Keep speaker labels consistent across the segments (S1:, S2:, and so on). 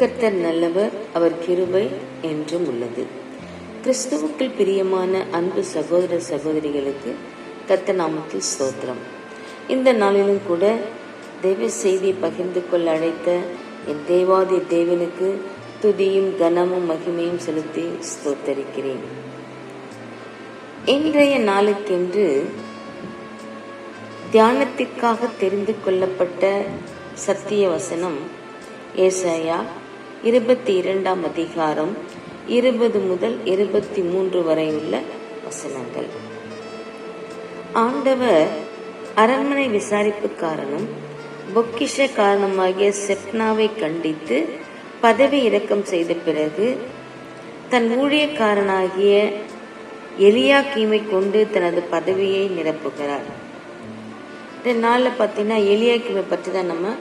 S1: கர்த்தர் நல்லவர் அவர் கிருபை என்றும் உள்ளது. கிறிஸ்துவுக்குள் பிரியமான அன்பு சகோதர சகோதரிகளுக்கு கர்த்த நாமத்தில் ஸ்தோத்திரம். இந்த நாளிலும் கூட தெய்வ செய்தி பகிர்ந்து கொள்ள அழைத்த என் தேவாதி தேவனுக்கு துதியும் கனமும் மகிமையும் செலுத்தி ஸ்தோத்தரிக்கிறேன். இன்றைய நாளுக்கென்று தியானத்திற்காக தெரிந்து கொள்ளப்பட்ட சத்திய வசனம் ஏசாயா இருபத்தி இரண்டாம் அதிகாரம் இருபது முதல் இருபத்தி மூன்று வரை உள்ள வசனங்கள். ஆண்டவர் அரண்மனை விசாரிப்புக்காரனும் பொக்கிஷ காரணமாகிய செப்னாவை கண்டித்து பதவி இறக்கம் செய்த பிறகு தன் ஊழியக்காரனாகிய எலியா கீமை கொண்டு தனது பதவியை நிரப்புகிறார். இந்த நாளில் பார்த்தீங்கன்னா எலியாக்கீமை பற்றி தான் நம்ம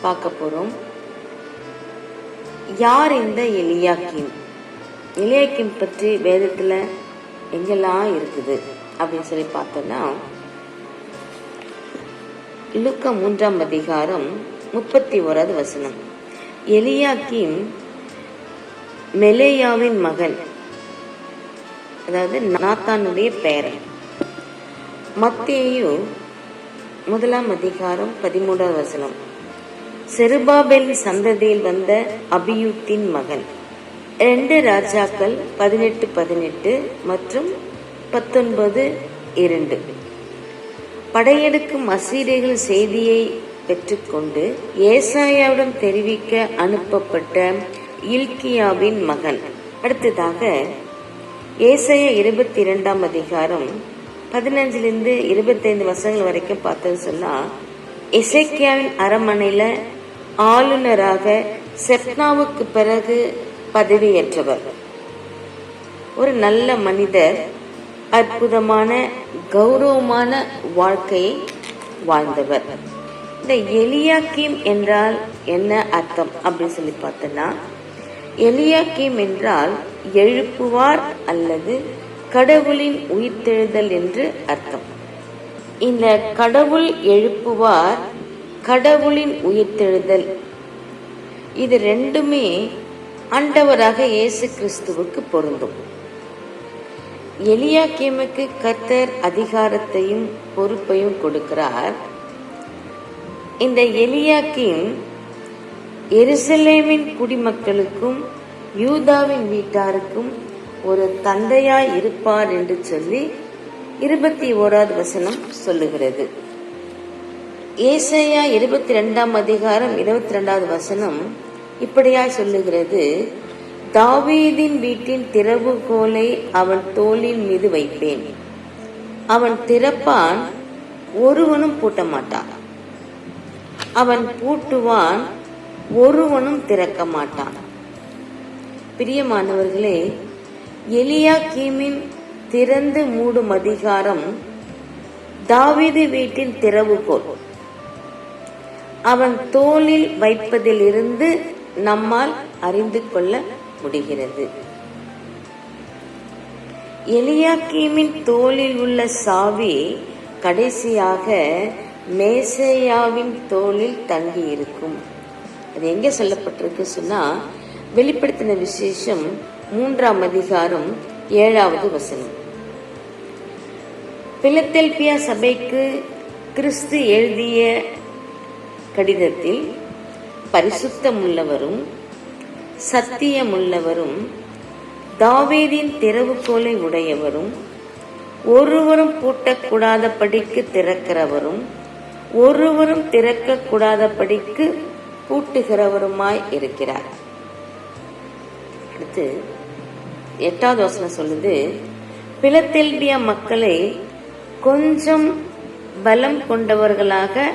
S1: பார்க்க போகிறோம் யார் இந்த எலியாக்கிம் எலியாக்கிம் பற்றி வேதத்தில் எங்கெல்லாம் இருக்குது? அப்படின்னு சொல்லி பார்த்தோன்னா லுக்க மூன்றாம் அதிகாரம் முப்பத்தி ஓராவது வசனம். எலியாக்கிம் மெலேயாவின் மகன் அதாவது நாத்தானுடைய பேரன். மத்தியையும் முதலாம் அதிகாரம் பதிமூன்றாவது வசனம். செருபாபெல் சந்ததியில் வந்த அபியூத்தின் மகன். ரெண்டு ராஜாக்கள் பதினெட்டு பதினெட்டு மற்றும் பத்தொன்பது இரண்டு. படையெடுக்கும் அசீரியர்கள் செய்தியை பெற்றுக்கொண்டு ஏசாயாவிடம் தெரிவிக்க அனுப்பப்பட்ட இல்கியாவின் மகன். அடுத்ததாக ஏசாயா இருபத்தி இரண்டாம் அதிகாரம் பதினஞ்சிலிருந்து இருபத்தைந்து வருஷங்கள் வரைக்கும் பார்த்தது சொன்னா இசைக்கியாவின் அரமனையில் ஆளுநராக செப்னாவுக்கு பிறகு பதவியேற்றவர். ஒரு நல்ல மனிதர் அற்புதமான கௌரவமான வாழ்க்கையை வாழ்ந்தவர். இந்த எலியாக்கீம் என்றால் என்ன அர்த்தம் அப்படின்னு சொல்லி பார்த்தோன்னா எலியாக்கீம் என்றால் எழுப்புவார் அல்லது கடவுளின் உயிர்த்தெழுதல் என்று அர்த்தம். இந்த கடவுள் எழுப்புவார் கடவுளின் உயிர்த்தெழுதல். இது ரெண்டுமே ஆண்டவராக இயேசு கிறிஸ்துவுக்கு பொருந்தும். எலியாக்கீமுக்கு கர்த்தர் அதிகாரத்தையும் பொறுப்பையும் கொடுக்கிறார். இந்த எலியாக்கீம் எருசலேமின் குடிமக்களுக்கும் யூதாவின் வீட்டாருக்கும் ஒரு தந்தையாய் இருப்பார் என்று சொல்லி இருபத்தி ஓராவது வசனம் சொல்லுகிறது. ஏசையா இருபத்தி ரெண்டாம் அதிகாரம் இருபத்தி ரெண்டாவது வசனம் இப்படியாய் சொல்லுகிறது. தாவீதின் வீட்டின் திறவுகோலை அவன் தோளின் மீது வைப்பேன். அவன் திறப்பான் ஒருவனும் பூட்ட மாட்டான் அவன் பூட்டுவான் ஒருவனும் திறக்க மாட்டான். பிரியமானவர்களே எலியா கீமின் திறந்து மூடும் அதிகாரம் தாவீது வீட்டின் திறவுகோல். அவன் தோளில் வைப்பதிலிருந்து நம்மால் அறிந்து கொள்ள முடிகிறது. எலியாக்கீமின் தோளில் உள்ள சாவி கடைசியாக மேசையாவின் தோளில் தங்கி இருக்கும் அது எங்க சொல்லப்பட்டிருக்கு சொன்னா வெளிப்படுத்தின விசேஷம் மூன்றாம் அதிகாரம் ஏழாவது வசனம். பிலத்தெல்பியா சபைக்கு கிறிஸ்து எழுதிய கடிதத்தில் பரிசுத்தமுள்ளவரும் சத்தியமுள்ளவரும் தாவீதின் திறவுகோலை உடையவரும் ஒருவரும் பூட்டக்கூடாதபடிக்கு திறக்கிறவரும் ஒருவரும் திறக்கக்கூடாதபடிக்கு பூட்டுகிறவருமாய் இருக்கிறார். அடுத்து எட்டாவது வசனம் சொல்லுது பிலத்தெல்பியா மக்களை கொஞ்சம் பலம் கொண்டவர்களாக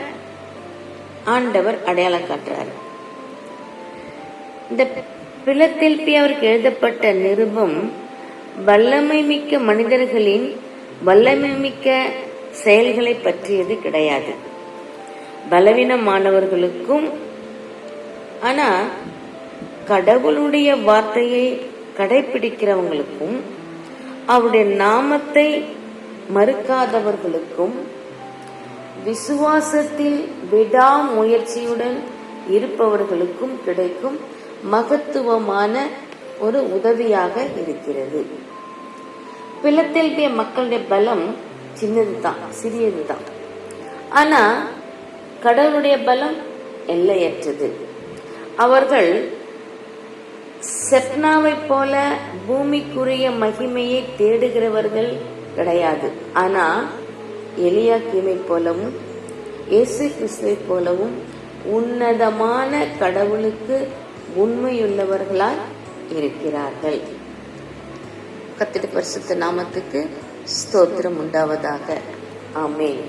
S1: ஆண்டவர் அடையாளம் காட்டுறார். இந்த பிலத்தெல்பியாவிற்கு எழுதப்பட்ட நிருபம் வல்லமை மிக்க மனிதர்களின் வல்லமை மிக்க செயல்களை பற்றியது கிடையாது. பலவீனமானவர்களுக்கும் ஆனா கடவுளுடைய வார்த்தையை கடைபிடிக்கிறவங்களுக்கும் அவருடைய நாமத்தை மறுக்காதவர்களுக்கும் விசுவாசத்தில் விடாமுயற்சியுடன் இருப்பவர்களுக்கும் கிடைக்கும் மகத்துவமான ஒரு உதவியாக இருக்கிறது. பிலத்தெல்பிய மக்களுடைய பலம் சின்னதுதான் சிறியதுதான். ஆனா கடவுளுடைய பலம் எல்லையற்றது. அவர்கள் செப்னாவை போல பூமிக்குரிய மகிமையை தேடுகிறவர்கள் கிடையாது. எலியா கீமை போலவும் இயேசு கிறிஸ்துவை போலவும் உன்னதமான கடவுளுக்கு உண்மையுள்ளவர்களாய் இருக்கிறார்கள். கத்திட பரிசுத்த நாமத்துக்கு ஸ்தோத்திரம் உண்டாவதாக. ஆமேன்.